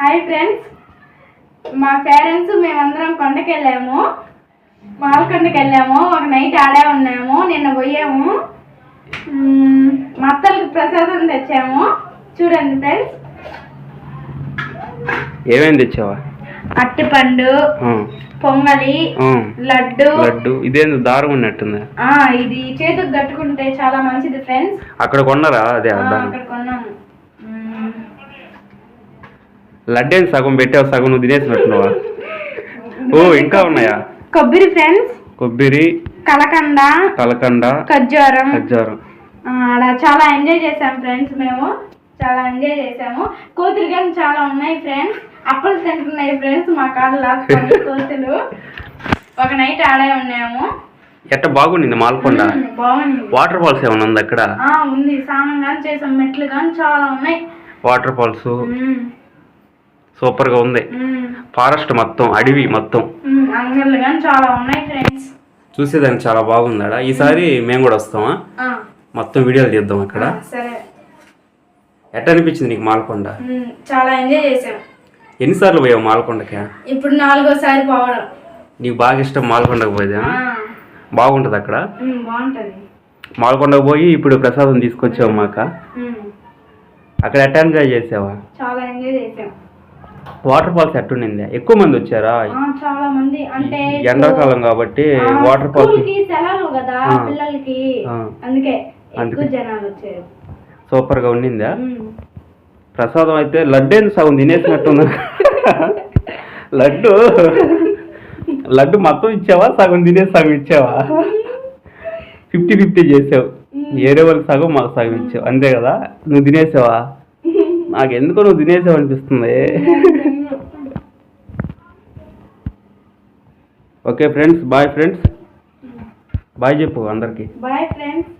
Hi friends మా parents మేమందరం కొండకి వెళ్ళాము మాలకొండకి వెళ్ళాము ఒక నైట్ ఆడే ఉన్నాము. నిన్న పోయాము. మా అత్తలకి ప్రసాదం తెచ్చాము. చూడండి ఫ్రెండ్స్ ఏమేమి తెచ్చావా? అట్టిపండు పొంగలి లడ్డు. లడ్డు. ఇదేందో దారం ఉన్నట్టుంది. ఇది చేతికి కట్టుకుంటే చాలా మంచిది ఫ్రెండ్స్ అక్కడ కొన్నారా? అదే అక్కడ కొన్నాము. లడ్డేని సగం పెట్టావు సగం నువ్వు తినేసినట్టున్నావా? ఓ ఇంకా ఉన్నాయా? కొబ్బరి ఫ్రెండ్స్. కొబ్బరి కలకండ కలకండ ఖర్జూరం. ఆడ చాలా ఎంజాయ్ చేసాం ఫ్రెండ్స్ మేము. చాలా ఎంజాయ్ చేసాము కోతులు కానీ చాలా ఉన్నాయి ఫ్రెండ్స్. అప్పలు తింటున్నాయి ఫ్రెండ్స్ మా కాళ్ళు లాక్కొని కోతులు. ఒక నైట్ ఆడే ఉన్నాము. ఎట్ట బాగుండింది మాల్కొండ? బాగుంది. వాటర్ ఫాల్స్ ఏమైనా ఉంది అక్కడ? ఉంది. స్నానం కానీ చేసాం. మెట్లు కానీ చాలా ఉన్నాయి. వాటర్ ఫాల్స్ మ్మ్, సూపర్గా ఉంది ఫారెస్ట్ మొత్తం అడవి మొత్తం. చాలా ఉన్నాయి ఫ్రెండ్స్. చూసేదానికి చాలా బాగుంది ఈసారి మేము. కూడా వస్తామా? మొత్తం వీడియోలు తీద్దాం అక్కడ. ఎట్ట అనిపించింది నీకు మాల్కొండ? చాలా ఎంజాయ్ చేసాం ఎన్నిసార్లు పోయావు మాల్కొండకి? ఇప్పుడు నాలుగోసారి పోవడం. నీకు బాగా ఇష్టం మాల్కొండకు పోయేదా? బాగుంటుంది అక్కడ? బాగుంటది. మాల్కొండకు పోయి ఇప్పుడు ప్రసాదం తీసుకొచ్చావు మాక? అక్కడ ఎట్ట ఎంజాయ్ చేసావా? చాలా ఎంజాయ్ చేసాం. వాటర్ ఫాల్స్ ఎట్టుండింది ఎక్కువ మంది వచ్చారా? చాలా మంది. అంటే ఎండాకాలం కాబట్టి వాటర్ ఫాల్స్ కదా. పిల్లలకి. అందుకే ఎక్కువ అందుకే. జనాలు వచ్చారు. సూపర్గా ఉండిందా. ప్రసాదం అయితే లడ్డేని సగం తినేసినట్టుంది. లడ్డు. లడ్డు మొత్తం ఇచ్చావా? సగం తినేసి సగం ఇచ్చావా? ఫిఫ్టీ ఫిఫ్టీ చేసావు. ఏరే వాళ్ళకి సగం మాకు సగం ఇచ్చావు. అంతే కదా? నువ్వు తినేసావా? నాకు ఎందుకో నువ్వు తినేసావు అనిపిస్తుంది okay friends bye friends. Bye చెప్పు అందరికి. Bye friends.